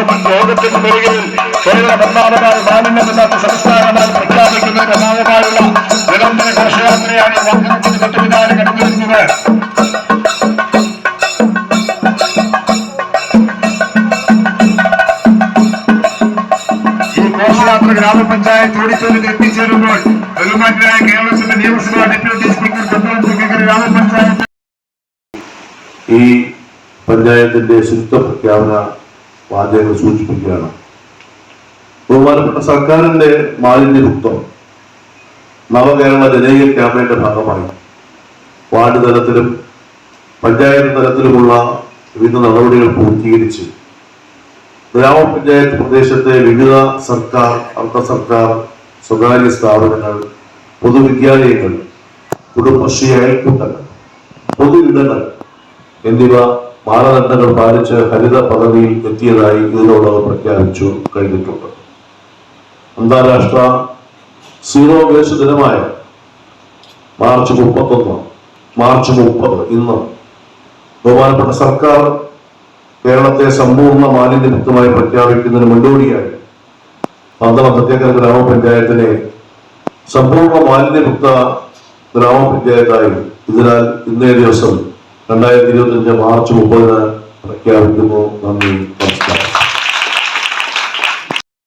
യോഗത്തിന് മുകളിൽ കേരള ഒന്നാമതായി മാലിന്യമില്ലാത്ത സംസ്ഥാനമായി പ്രഖ്യാപിക്കുന്ന ഭാഗമായുള്ള നിരന്തര ഘോഷയാത്രയാണ് വാഹനത്തിന് തൊട്ടുപിന്നാലെ കടന്നിരുന്നത് ഈ ഘോഷയാത്ര ഗ്രാമപഞ്ചായത്ത് ഓഡിറ്റോറിയത്തിൽ എത്തിച്ചേരുമ്പോൾ ബഹുമാനായ കേരളത്തിന്റെ നിയമസഭാ ഡെപ്യൂട്ടി സ്പീക്കർ സ്പീക്കർ ഗ്രാമപഞ്ചായത്ത് ഈ പഞ്ചായത്തിന്റെ ശുചിത്വ പ്രഖ്യാപന വാചകങ്ങൾ സൂചിപ്പിക്കുകയാണ്. ബഹുമാനപ്പെട്ട സർക്കാരിന്റെ മാലിന്യമുക്തം നവകേരള ജനകീയ ക്യാമ്പയിന്റെ ഭാഗമായി വാർഡ് തലത്തിലും പഞ്ചായത്ത് തലത്തിലുമുള്ള വിവിധ നടപടികൾ പൂർത്തീകരിച്ച് ഗ്രാമപഞ്ചായത്ത് പ്രദേശത്തെ വിവിധ സർക്കാർ അർദ്ധ സർക്കാർ സ്വകാര്യ സ്ഥാപനങ്ങൾ പൊതുവിദ്യാലയങ്ങൾ കുടുംബശ്രീ അയൽക്കൂട്ടങ്ങൾ പൊതുവിടങ്ങൾ എന്നിവ മാനദണ്ഡങ്ങൾ പാലിച്ച് ഹരിത പദവിയിൽ എത്തിയതായി ഇതിനോടകം പ്രഖ്യാപിച്ചു കഴിഞ്ഞിട്ടുണ്ട്. അന്താരാഷ്ട്ര സീറോ വേസ്റ്റ് ദിനമായ മാർച്ച് മുപ്പത്തൊന്ന് മാർച്ച് മുപ്പത് ഇന്ന് ബഹുമാനപ്പെട്ട സർക്കാർ കേരളത്തെ സമ്പൂർണ മാലിന്യമുക്തമായി പ്രഖ്യാപിക്കുന്നതിന് മുന്നോടിയായി പന്തളം പ്രത്യേക ഗ്രാമപഞ്ചായത്തിനെ സമ്പൂർണ മാലിന്യമുക്ത ഗ്രാമപഞ്ചായത്തായി. ഇതിനാൽ ഇന്നേ ദിവസം രണ്ടായിരത്തി ഇരുപത്തി അഞ്ച് മാർച്ച് മുപ്പതിന് പ്രഖ്യാപിക്കുന്നു നന്ദി നമസ്കാരം.